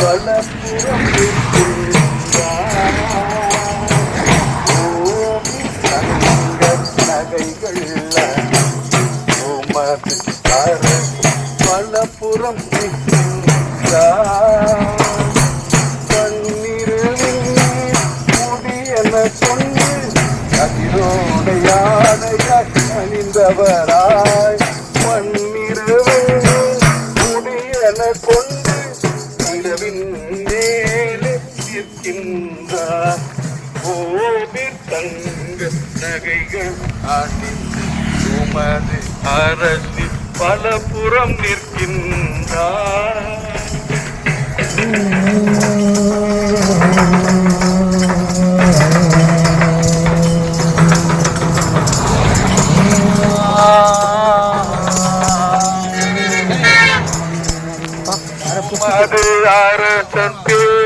வலப்புறம் நகைகள் உமது அரசு வலப்புறம் நிற்கின்றார். கண்ணிருவில் அணிந்தவராய் நிற்கின்றார் ஓடி தங்க நகைகள் அணிந்து உமது அரசு பலபுறம் நிற்கின்றார். உமது அரசன்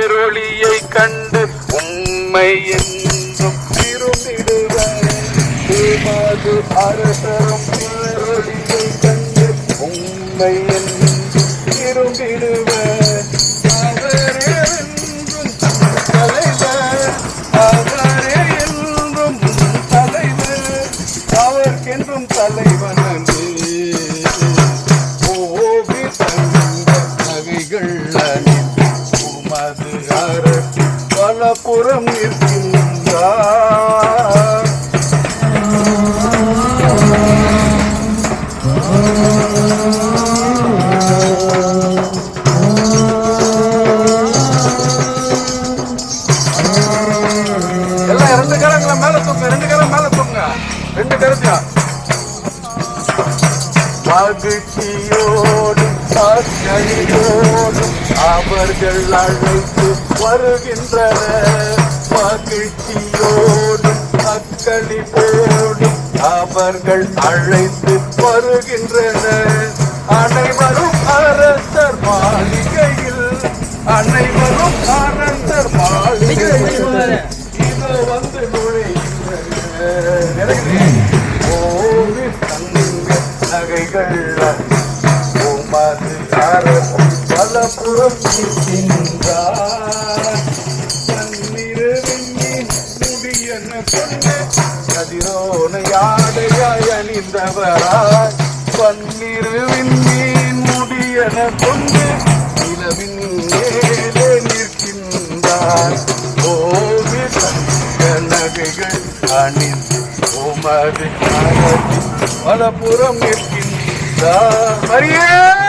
பேரொளியை கண்டு உண்மை என்றும் திரும்பிடுவர் அரசரும் பேரொளியை கண்டு உண்மை என்றும் திரும்பிடுவர் தலைவர் அவரே என்றும் தலைவர் அவர்க்கென்றும் அரசு பலபுறம் எல்லாம் ரெண்டு கரங்களை மேல தூங்க ரெண்டு கரம் மேல தூங்க. ரெண்டு அக்கறையோடும் அவர்கள் அழைத்து வருகின்றனர். மகிழ்ச்சியோடும் அக்களிப்போடும் அவர்கள் அழைத்து வருகின்றனர். அனைவரும் அரசர் மாளிகையில் அனைவரும் பலபுறம் இருக்கின்றார் தன்னிரவின் முடியென கதிரோன யாடையாய் அணிந்தவராய். பன்னிருவின் மீன் கொண்டு நிலவின் மேலே நிற்கின்றார். ஓவி நகைகள் அணிந்து பலபுறம் நிற்கின்றார். மரியே!